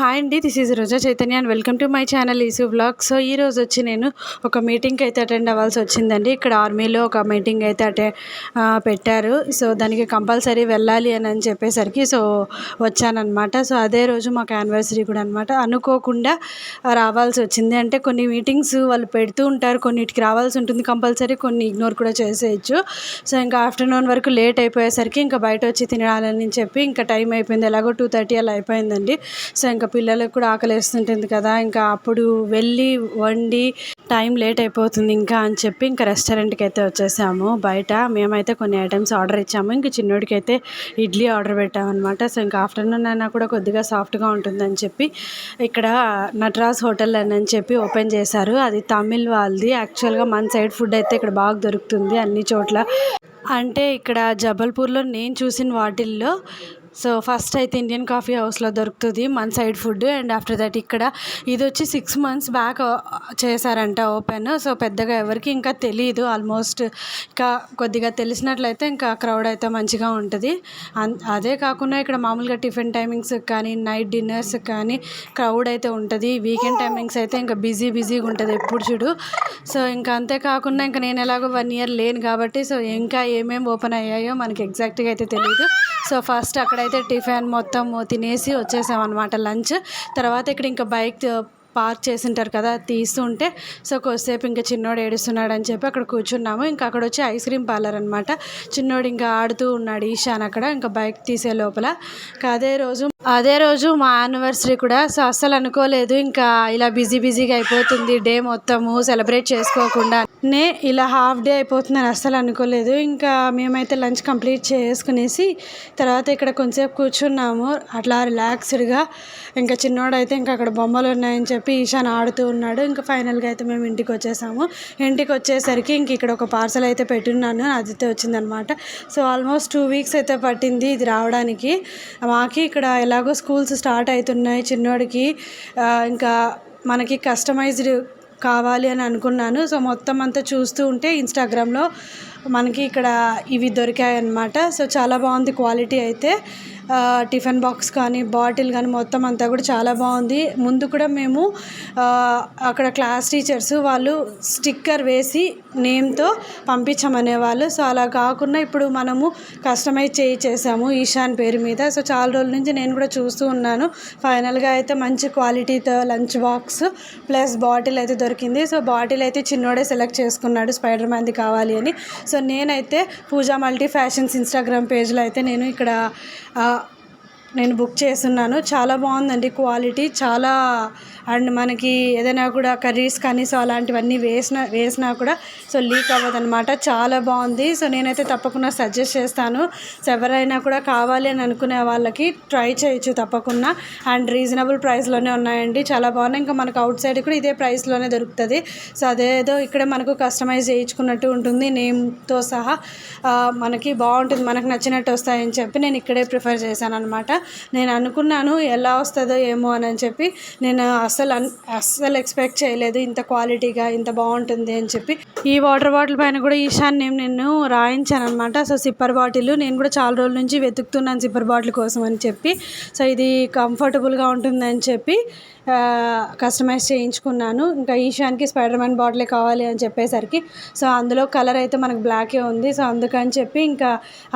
Hi అండి this is Roja Chaitanya and welcome to my channel ఈసూ blog so ఈ రోజు వచ్చి నేను ఒక మీటింగ్కి అయితే అటెండ్ అవ్వాల్సి వచ్చిందండి. ఇక్కడ ఆర్మీలో ఒక మీటింగ్ అయితే అటే పెట్టారు. సో దానికి కంపల్సరీ వెళ్ళాలి అని అని చెప్పేసరికి సో వచ్చానమాట సో అదే రోజు మాకు యానివర్సరీ కూడా అనమాట అనుకోకుండా రావాల్సి వచ్చింది. అంటే కొన్ని మీటింగ్స్ వాళ్ళు పెడుతూ ఉంటారు కొన్నిటికి రావాల్సి ఉంటుంది. కంపల్సరీ కొన్ని ఇగ్నోర్ కూడా చేసేయచ్చు. సో ఇంకా ఆఫ్టర్నూన్ వరకు లేట్ అయిపోయేసరికి ఇంకా బయట వచ్చి తినాలని చెప్పి ఇంకా టైం అయిపోయింది. ఎలాగో టూ థర్టీ అలా అయిపోయిందండి. సో ఇంకా పిల్లలకు కూడా ఆకలి వేస్తుంటుంది కదా. ఇంకా అప్పుడు వెళ్ళి వండి టైం లేట్ అయిపోతుంది ఇంకా అని చెప్పి ఇంకా రెస్టారెంట్కి అయితే వచ్చేసాము. బయట మేమైతే కొన్ని ఐటమ్స్ ఆర్డర్ ఇచ్చాము. ఇంకా చిన్నోడికి అయితే ఇడ్లీ ఆర్డర్ పెట్టామన్నమాట. సో ఇంకా ఆఫ్టర్నూన్ అయినా కూడా కొద్దిగా సాఫ్ట్గా ఉంటుందని చెప్పి ఇక్కడ నటరాజ్ హోటల్ అని చెప్పి ఓపెన్ చేశారు. అది తమిళ్ వాళ్ళది. యాక్చువల్గా మన సైడ్ ఫుడ్ అయితే ఇక్కడ బాగా దొరుకుతుంది అన్ని చోట్ల. అంటే ఇక్కడ జబల్పూర్లో నేను చూసిన వాటిల్లో సో ఫస్ట్ అయితే ఇండియన్ కాఫీ హౌస్లో దొరుకుతుంది మన side food. And after that ఇక్కడ ఇది వచ్చి సిక్స్ మంత్స్ బ్యాక్ చేశారంట ఓపెన్. సో పెద్దగా ఎవరికి ఇంకా తెలియదు ఆల్మోస్ట్ ఇంకా కొద్దిగా తెలిసినట్లయితే ఇంకా క్రౌడ్ అయితే మంచిగా ఉంటుంది. అదే కాకుండా ఇక్కడ మామూలుగా టిఫిన్ టైమింగ్స్ కానీ నైట్ డిన్నర్స్ కానీ క్రౌడ్ అయితే ఉంటుంది. వీకెండ్ టైమింగ్స్ అయితే ఇంకా బిజీ బిజీగా ఉంటుంది ఎప్పుడు చూడు. సో ఇంకా అంతేకాకుండా ఇంకా నేను ఎలాగో వన్ ఇయర్ లేను కాబట్టి సో ఇంకా ఏమేమి ఓపెన్ అయ్యాయో మనకి ఎగ్జాక్ట్గా అయితే తెలియదు సో ఫస్ట్ అక్కడైతే అయితే టిఫిన్ మొత్తం తినేసి వచ్చేసామన్నమాట లంచ్. తర్వాత ఇక్కడ ఇంకా బైక్ పార్క్ చేసి ఉంటారు కదా తీస్తుంటే సో కొద్దిసేపు ఇంకా చిన్నోడు ఏడుస్తున్నాడు అని చెప్పి అక్కడ కూర్చున్నాము. ఇంకా అక్కడ వచ్చి ఐస్ క్రీమ్ పార్లర్ అనమాట చిన్నోడు ఇంకా ఆడుతూ ఉన్నాడు ఈశాన్ అక్కడ ఇంకా బైక్ తీసే లోపల. అదే రోజు అదే రోజు మా యానివర్సరీ కూడా. సో అస్సలు అనుకోలేదు ఇంకా ఇలా బిజీ బిజీగా అయిపోతుంది డే మొత్తము సెలబ్రేట్ చేసుకోకుండా. నే ఇలా హాఫ్ డే అయిపోతుందని అస్సలు అనుకోలేదు. ఇంకా మేమైతే లంచ్ కంప్లీట్ చేసుకునేసి తర్వాత ఇక్కడ కొంచెంసేపు కూర్చున్నాము. అట్లా రిలాక్స్డ్గా ఇంకా చిన్నోడైతే ఇంకా అక్కడ బొమ్మలు ఉన్నాయని చెప్పి ఈశాన్ ఆడుతూ ఉన్నాడు. ఇంకా ఫైనల్గా అయితే మేము ఇంటికి వచ్చేసాము. ఇంటికి వచ్చేసరికి ఇంక ఇక్కడ ఒక పార్సల్ అయితే పెట్టున్నాను. అదితే వచ్చిందనమాట. సో ఆల్మోస్ట్ టూ వీక్స్ అయితే పట్టింది ఇది రావడానికి. మాకి ఇక్కడ ఎలాగో స్కూల్స్ స్టార్ట్ అవుతున్నాయి చిన్నోడికి. ఇంకా మనకి కస్టమైజ్డ్ కావాలి అని అనుకున్నాను. సో మొత్తం అంతా చూస్తూ ఉంటే ఇన్స్టాగ్రామ్లో మనకి ఇక్కడ ఇవి దొరికాయి అన్నమాట సో చాలా బాగుంది క్వాలిటీ అయితే. టిఫిన్ బాక్స్ కానీ బాటిల్ కానీ మొత్తం అంతా కూడా చాలా బాగుంది. ముందు కూడా మేము అక్కడ క్లాస్ టీచర్స్ వాళ్ళు స్టిక్కర్ వేసి నేమ్తో పంపించమనేవాళ్ళు సో అలా కాకుండా ఇప్పుడు మనము కస్టమైజ్ చేయి చేసాము ఈశాన్ పేరు మీద. సో చాలా రోజుల నుంచి నేను కూడా చూస్తూ ఉన్నాను. ఫైనల్గా అయితే మంచి క్వాలిటీతో లంచ్ బాక్స్ ప్లస్ బాటిల్ అయితే దొరికింది. సో బాటిల్ అయితే చిన్నోడే సెలెక్ట్ చేసుకున్నాడు. స్పైడర్ మ్యాన్ది కావాలి అని. సో నేనైతే పూజా మల్టీ ఫ్యాషన్స్ ఇన్స్టాగ్రామ్ పేజ్లో అయితే నేను ఇక్కడ నేను బుక్ చేస్తున్నాను. చాలా బాగుందండి క్వాలిటీ. చాలా అండ్ మనకి ఏదైనా కూడా కర్రీస్ కానీ సో అలాంటివన్నీ వేసిన వేసినా కూడా సో లీక్ అవ్వదన్నమాట. చాలా బాగుంది. సో నేనైతే తప్పకుండా సజెస్ట్ చేస్తాను. సో ఎవరైనా కూడా కావాలి అని అనుకునే వాళ్ళకి ట్రై చేయొచ్చు తప్పకుండా. అండ్ రీజనబుల్ ప్రైస్లోనే ఉన్నాయండి. చాలా బాగున్నాయి. ఇంకా మనకు అవుట్ సైడ్ కూడా ఇదే ప్రైస్లోనే దొరుకుతుంది. సో అదేదో ఇక్కడ మనకు కస్టమైజ్ చేయించుకున్నట్టు ఉంటుంది. నేమ్తో సహా మనకి బాగుంటుంది. మనకు నచ్చినట్టు వస్తాయని చెప్పి నేను ఇక్కడే ప్రిఫర్ చేశాను అనమాట నేను అనుకున్నాను ఎలా వస్తుందో ఏమో అని చెప్పి నేను అస్సలు అన్ అస్సలు ఎక్స్పెక్ట్ చేయలేదు ఇంత క్వాలిటీగా ఇంత బాగుంటుంది అని చెప్పి. ఈ వాటర్ బాటిల్ పైన కూడా ఈశాన్ నేమ్ నేను రాయించాను అనమాట సో సిప్పర్ బాటిల్ నేను కూడా చాలా రోజుల నుంచి వెతుకుతున్నాను సిప్పర్ బాటిల్ కోసం అని చెప్పి. సో ఇది కంఫర్టబుల్గా ఉంటుందని చెప్పి. కస్టమైజ్ చేయించుకున్నాను. ఇంకా ఈశాన్కి స్పైడర్ మ్యాన్ బాటిలే కావాలి అని చెప్పేసరికి సో అందులో కలర్ అయితే మనకు బ్లాకే ఉంది. సో అందుకని చెప్పి ఇంకా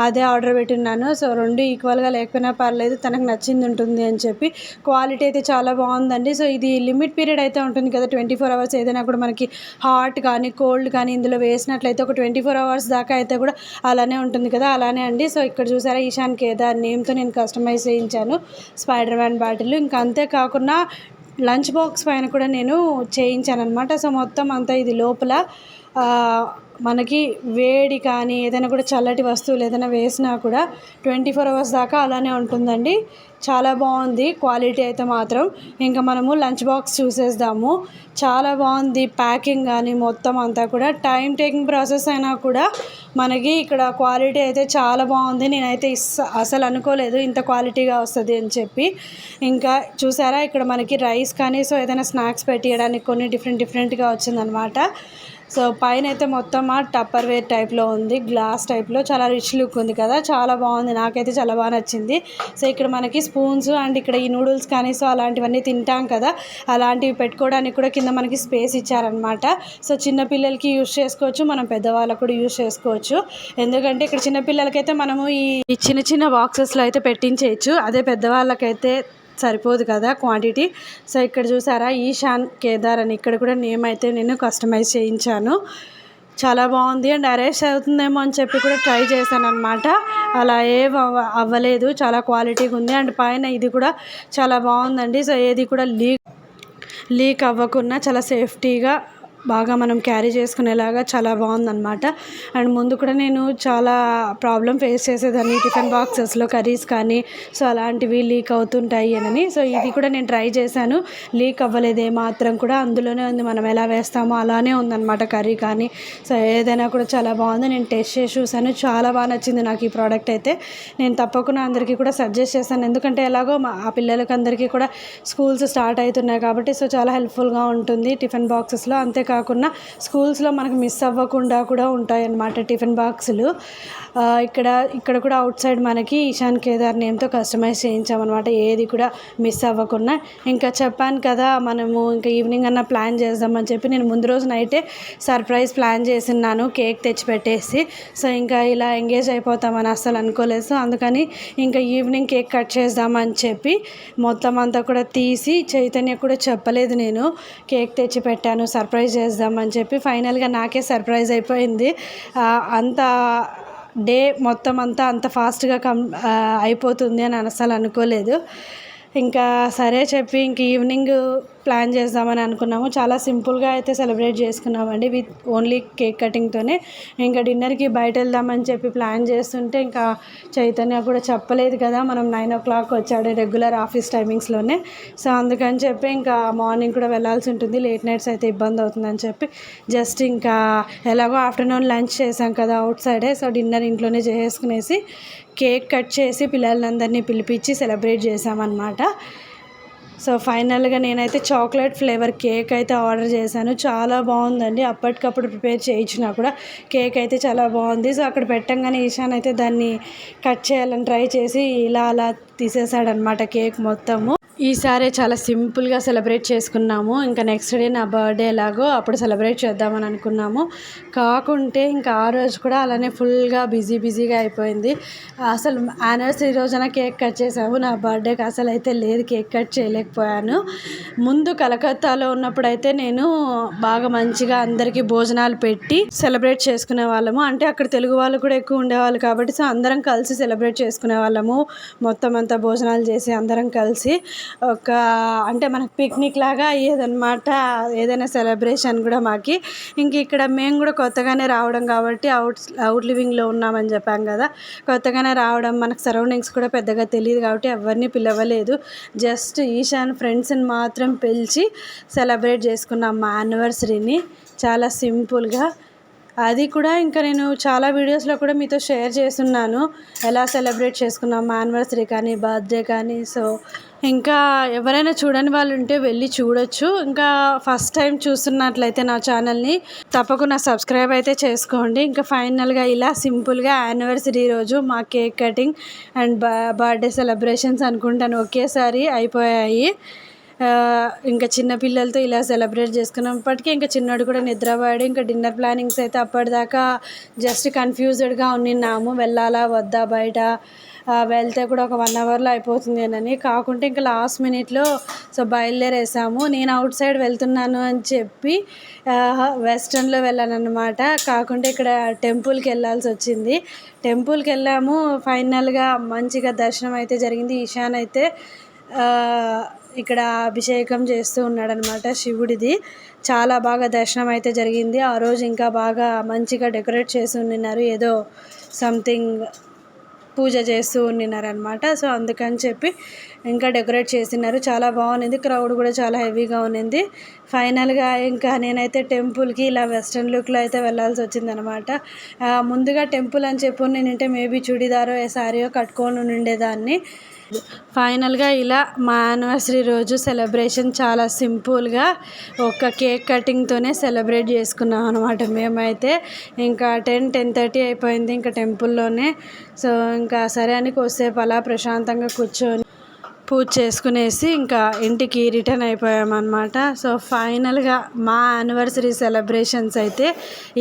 అదే ఆర్డర్ పెట్టున్నాను. సో రెండు ఈక్వల్గా లేకపోయినా పర్లేదు తనకు నచ్చింది ఉంటుంది అని చెప్పి. క్వాలిటీ అయితే చాలా బాగుందండి. సో ఇది లిమిట్ పీరియడ్ అయితే ఉంటుంది కదా ట్వంటీ ఫోర్ అవర్స్ ఏదైనా కూడా మనకి హాట్ కానీ కోల్డ్ కానీ ఇందులో వేసినట్లయితే ఒక ట్వంటీ ఫోర్ అవర్స్ దాకా అయితే కూడా అలానే ఉంటుంది కదా అలానే అండి. సో ఇక్కడ చూసారా ఈశాన్ కేదార్ నేమ్తో నేను కస్టమైజ్ చేయించాను స్పైడర్ మ్యాన్ బాటిల్ ఇంకా అంతేకాకుండా లంచ్ బాక్స్ పైన కూడా నేను చేయించాను అనమాట సో మొత్తం అంతా ఇది లోపల మనకి వేడి కానీ ఏదైనా కూడా చల్లటి వస్తువులు ఏదైనా వేసినా కూడా ట్వంటీ ఫోర్ అవర్స్ దాకా అలానే ఉంటుందండి. చాలా బాగుంది. క్వాలిటీ అయితే మాత్రం ఇంకా మనము లంచ్ బాక్స్ చూసేద్దాము. చాలా బాగుంది ప్యాకింగ్ కానీ మొత్తం అంతా కూడా. టైం టేకింగ్ ప్రాసెస్ అయినా కూడా మనకి ఇక్కడ క్వాలిటీ అయితే చాలా బాగుంది. నేనైతే ఇస్- అసలు అనుకోలేదు ఇంత క్వాలిటీగా వస్తుంది అని చెప్పి. ఇంకా చూసారా ఇక్కడ మనకి రైస్ కానీ సో ఏదైనా స్నాక్స్ పెట్టియడానికి కొన్ని డిఫరెంట్ డిఫరెంట్గా వచ్చిందనమాట. సో పైన అయితే మొత్తం ఆ టప్పర్ వేర్ టైప్లో ఉంది గ్లాస్ టైప్లో చాలా రిచ్ లుక్ ఉంది కదా చాలా బాగుంది. నాకైతే చాలా బాగా నచ్చింది. సో ఇక్కడ మనకి స్పూన్స్ అండ్ ఇక్కడ ఈ నూడిల్స్ కానీ సో అలాంటివన్నీ తింటాం కదా. అలాంటివి పెట్టుకోవడానికి కూడా కింద మనకి స్పేస్ ఇచ్చారనమాట సో చిన్నపిల్లలకి యూస్ చేసుకోవచ్చు మనం పెద్దవాళ్ళకు కూడా యూస్ చేసుకోవచ్చు. ఎందుకంటే ఇక్కడ చిన్నపిల్లలకైతే మనము ఈ చిన్న చిన్న బాక్సెస్లో అయితే పెట్టించేయచ్చు. అదే పెద్దవాళ్ళకైతే సరిపోదు కదా క్వాంటిటీ. సో ఇక్కడ చూసారా ఈశాన్ కేదార్ అని ఇక్కడ కూడా నేమ్ అయితే నేను కస్టమైజ్ చేయించాను. చాలా బాగుంది. అండ్ అరేంజ్ అవుతుందేమో అని చెప్పి కూడా ట్రై చేశాను అనమాట అలా ఏం అవ్వ అవ్వలేదు. చాలా క్వాలిటీగా ఉంది. అండ్ పైన ఇది కూడా చాలా బాగుందండి. సో ఏది కూడా లీక్ లీక్ అవ్వకుండా చాలా సేఫ్టీగా బాగా మనం క్యారీ చేసుకునేలాగా చాలా బాగుందన్నమాట. అండ్ ముందు కూడా నేను చాలా ప్రాబ్లం ఫేస్ చేసేదాన్ని టిఫిన్ బాక్సెస్లో కర్రీస్ కానీ సో అలాంటివి లీక్ అవుతుంటాయి అని. సో ఇది కూడా నేను ట్రై చేశాను. లీక్ అవ్వలేదు ఏ మాత్రం కూడా. అందులోనే ఉంది మనం ఎలా వేస్తామో అలానే ఉందన్నమాట కర్రీ కానీ. సో ఏదైనా కూడా చాలా బాగుంది. నేను టెస్ట్ చేసి చూసాను చాలా బాగా నచ్చింది నాకు ఈ ప్రోడక్ట్ అయితే. నేను తప్పకుండా అందరికీ కూడా సజెస్ట్ చేశాను. ఎందుకంటే ఎలాగో మా ఆ పిల్లలకి అందరికీ కూడా స్కూల్స్ స్టార్ట్ అవుతున్నాయి కాబట్టి సో చాలా హెల్ప్ఫుల్గా ఉంటుంది టిఫిన్ బాక్సెస్లో. కాకుండా స్కూల్స్లో మనకు మిస్ అవ్వకుండా కూడా ఉంటాయన్నమాట టిఫిన్ బాక్సులు. ఇక్కడ ఇక్కడ కూడా అవుట్ సైడ్ మనకి ఈశాన్ కేదార్ నేమ్తో కస్టమైజ్ చేయించామన్నమాట. ఏది కూడా మిస్ అవ్వకుండా. ఇంకా చెప్పాను కదా మనము ఇంకా ఈవినింగ్ అన్న ప్లాన్ చేద్దామని చెప్పి నేను ముందు రోజు నైటే సర్ప్రైజ్ ప్లాన్ చేసిన్నాను కేక్ తెచ్చిపెట్టేసి. సో ఇంకా ఇలా ఎంగేజ్ అయిపోతామని అస్సలు అనుకోలేదు. సో అందుకని ఇంకా ఈవినింగ్ కేక్ కట్ చేద్దామని చెప్పి మొత్తం అంతా కూడా తీసి చైతన్య కూడా చెప్పలేదు నేను. కేక్ తెచ్చి పెట్టాను సర్ప్రైజ్ చేద్దామని చెప్పి ఫైనల్గా నాకే సర్ప్రైజ్ అయిపోయింది. అంత డే మొత్తం అంతా అంత ఫాస్ట్గా కం అయిపోతుంది అని అసలు అనుకోలేదు. ఇంకా సరే చెప్పి ఇంక ఈవినింగ్ ప్లాన్ చేద్దామని అనుకున్నాము. చాలా సింపుల్గా అయితే సెలబ్రేట్ చేసుకున్నామండి. విత్ ఓన్లీ కేక్ కటింగ్తోనే. ఇంకా డిన్నర్కి బయట వెళ్దామని చెప్పి ప్లాన్ చేస్తుంటే ఇంకా చైతన్య కూడా చెప్పలేదు కదా మనం నైన్ ఓ క్లాక్ వచ్చాడు రెగ్యులర్ ఆఫీస్ టైమింగ్స్లోనే. సో అందుకని చెప్పి ఇంకా మార్నింగ్ కూడా వెళ్ళాల్సి ఉంటుంది. లేట్ నైట్స్ అయితే ఇబ్బంది అవుతుందని చెప్పి జస్ట్ ఇంకా ఎలాగో ఆఫ్టర్నూన్ లంచ్ చేసాం కదా అవుట్ సైడే. సో డిన్నర్ ఇంట్లోనే చేసేసుకునేసి కేక్ కట్ చేసి పిల్లలందరినీ పిలిపించి సెలబ్రేట్ చేసామన్నమాట సో ఫైనల్గా నేనైతే చాక్లెట్ ఫ్లేవర్ కేక్ అయితే ఆర్డర్ చేశాను. చాలా బాగుందండి. అప్పటికప్పుడు ప్రిపేర్ చేయించినా కూడా కేక్ అయితే చాలా బాగుంది. సో అక్కడ పెట్టంగానే ఈశాన్ అయితే దాన్ని కట్ చేయాలని ట్రై చేసి ఇలా అలా తీసేసాడనమాట కేక్ మొత్తము. ఈసారి చాలా సింపుల్గా సెలబ్రేట్ చేసుకున్నాము. ఇంకా నెక్స్ట్ డే నా బర్త్డే ఎలాగో అప్పుడు సెలబ్రేట్ చేద్దామని అనుకున్నాము. కాకుంటే ఇంకా ఆ రోజు కూడా అలానే ఫుల్గా బిజీ బిజీగా అయిపోయింది. అసలు యానివర్సరీ రోజున కేక్ కట్ చేసాము నా బర్త్డేకి అసలు అయితే లేదు కేక్ కట్ చేయలేకపోయాను. ముందు కలకత్తాలో ఉన్నప్పుడు అయితే నేను బాగా మంచిగా అందరికీ భోజనాలు పెట్టి సెలబ్రేట్ చేసుకునే వాళ్ళము. అంటే అక్కడ తెలుగు వాళ్ళు కూడా ఎక్కువ ఉండేవాళ్ళు కాబట్టి సో అందరం కలిసి సెలబ్రేట్ చేసుకునే వాళ్ళము. మొత్తం అంతా భోజనాలు చేసి అందరం కలిసి. ఒక అంటే మనకు పిక్నిక్ లాగా అయ్యేదన్నమాట. ఏదైనా సెలబ్రేషన్ కూడా మాకి. ఇంక ఇక్కడ మేము కూడా కొత్తగానే రావడం కాబట్టి అవుట్ అవుట్ లివింగ్లో ఉన్నామని చెప్పాం కదా. కొత్తగానే రావడం మనకు సరౌండింగ్స్ కూడా పెద్దగా తెలియదు కాబట్టి ఎవరిని పిలవలేదు. జస్ట్ ఈశాన్ ఫ్రెండ్స్ని మాత్రం పిలిచి సెలబ్రేట్ చేసుకున్నాం మా యానివర్సరీని చాలా సింపుల్గా అది కూడా ఇంకా నేను చాలా వీడియోస్లో కూడా మీతో షేర్ చేస్తున్నాను. ఎలా సెలబ్రేట్ చేసుకున్నాం యానివర్సరీ కానీ బర్త్డే కానీ. సో ఇంకా ఎవరైనా చూడని వాళ్ళు ఉంటే వెళ్ళి చూడొచ్చు. ఇంకా ఫస్ట్ టైం చూస్తున్నట్లయితే నా ఛానల్ని తప్పకుండా సబ్స్క్రైబ్ అయితే చేసుకోండి. ఇంకా ఫైనల్గా ఇలా సింపుల్గా యానివర్సరీ రోజు మా cake cutting and birthday celebrations అనుకుంటాను ఒకేసారి అయిపోయాయి. ఇంకా చిన్న పిల్లలతో ఇలా సెలబ్రేట్ చేసుకున్నప్పటికీ ఇంకా చిన్నోడు కూడా నిద్రపోయాడు. ఇంకా డిన్నర్ ప్లానింగ్స్ అయితే అప్పటిదాకా జస్ట్ కన్ఫ్యూజ్డ్గా ఉన్నాము వెళ్ళాలా వద్దా బయట వెళ్తే కూడా ఒక వన్ అవర్లో అయిపోతుంది అని కాకుంటే ఇంకా లాస్ట్ మినిట్లో సో బయలుదేరేసాము. నేను అవుట్ సైడ్ వెళ్తున్నాను అని చెప్పి వెస్ట్రన్లో వెళ్ళాను అనమాట కాకుంటే ఇక్కడ టెంపుల్కి వెళ్ళాల్సి వచ్చింది. టెంపుల్కి వెళ్ళాము. ఫైనల్గా మంచిగా దర్శనం అయితే జరిగింది. ఈశాన్ అయితే ఇక్కడ అభిషేకం చేస్తూ ఉన్నాడనమాట శివుడిది. చాలా బాగా దర్శనం అయితే జరిగింది. ఆ రోజు ఇంకా బాగా మంచిగా డెకరేట్ చేసి ఉన్నారు ఏదో సంథింగ్ పూజ చేస్తూ ఉన్నారనమాట సో అందుకని చెప్పి ఇంకా డెకరేట్ చేసినారు. చాలా బాగుంది క్రౌడ్ కూడా చాలా హెవీగా ఉన్నింది. ఫైనల్గా ఇంకా నేనైతే టెంపుల్కి ఇలా వెస్ట్రన్ లుక్లో అయితే వెళ్ళాల్సి వచ్చిందనమాట ముందుగా టెంపుల్ అని చెప్పి నేనంటే మేబీ చుడిదారో ఏ శారీయో కట్టుకొని ఉండేదాన్ని ఫైనల్గా ఇలా మా యానివర్సరీ రోజు సెలబ్రేషన్ చాలా సింపుల్గా ఒక కేక్ కటింగ్తోనే సెలబ్రేట్ చేసుకున్నాం అనమాట మేమైతే. ఇంకా టెన్ టెన్ థర్టీ అయిపోయింది ఇంకా టెంపుల్లోనే. సో ఇంకా సరే అని కొద్దిసేపు అలా ప్రశాంతంగా కూర్చొని పూజ చేసుకునేసి ఇంకా ఇంటికి రిటర్న్ అయిపోయామన్నమాట సో ఫైనల్గా మా యానివర్సరీ సెలబ్రేషన్స్ అయితే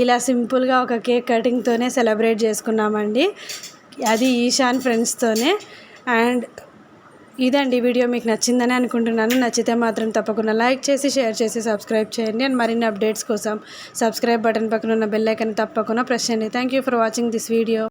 ఇలా సింపుల్గా ఒక కేక్ కటింగ్తోనే సెలబ్రేట్ చేసుకున్నామండి. అది ఈశాన్ ఫ్రెండ్స్తోనే. అండ్ ఇదండి వీడియో మీకు నచ్చిందని అనుకుంటున్నాను. నచ్చితే మాత్రం తప్పకుండా లైక్ చేసి షేర్ చేసి సబ్స్క్రైబ్ చేయండి. అండ్ మరిన్ని అప్డేట్స్ కోసం సబ్స్క్రైబ్ బటన్ పక్కన ఉన్న బెల్ ఐకన్ తప్పకుండా ప్రెస్ చేయండి. Thank you for watching this video